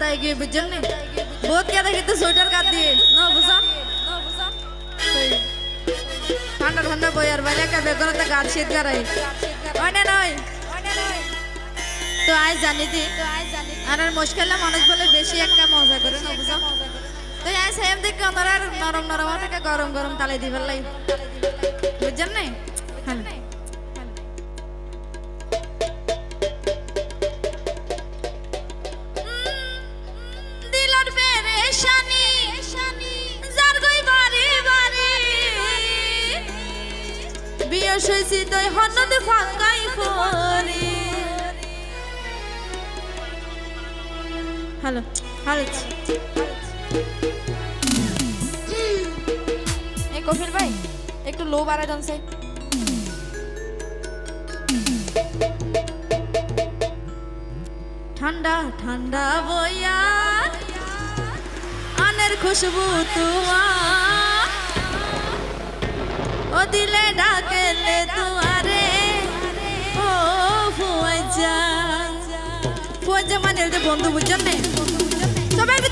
তাই গিয়ে বুঝছেন নি বহুত কে দেখি তো সোয়েটার কাট দিয়ে ন বুঝান সেই ঠান্ডা ঠান্ডা বই আর বাইরে একটা বেগুন গাছ শীত গারাই হয় না নয় তো আজ জানি দি আর আর মুশকিল মানুষ বলে বেশি একটা মজা করে না বুঝাম তো আজ সেম দেখে ওনারা নরম নরম থেকে গরম গরম তালে দিবার লাই বুঝছেন নাই হ্যাঁ হ্যালো হ্যালো এই কফিল ভাই, একটু লো বাড়া জানছে ঠান্ডা ঠান্ডা বইয়া আনের খুশবু তোমার। দিলে ডাকেলে তোমারে ও ফুয়াজা ফুয়াজা মানে বন্ধু বুঝছেন সবাই একটু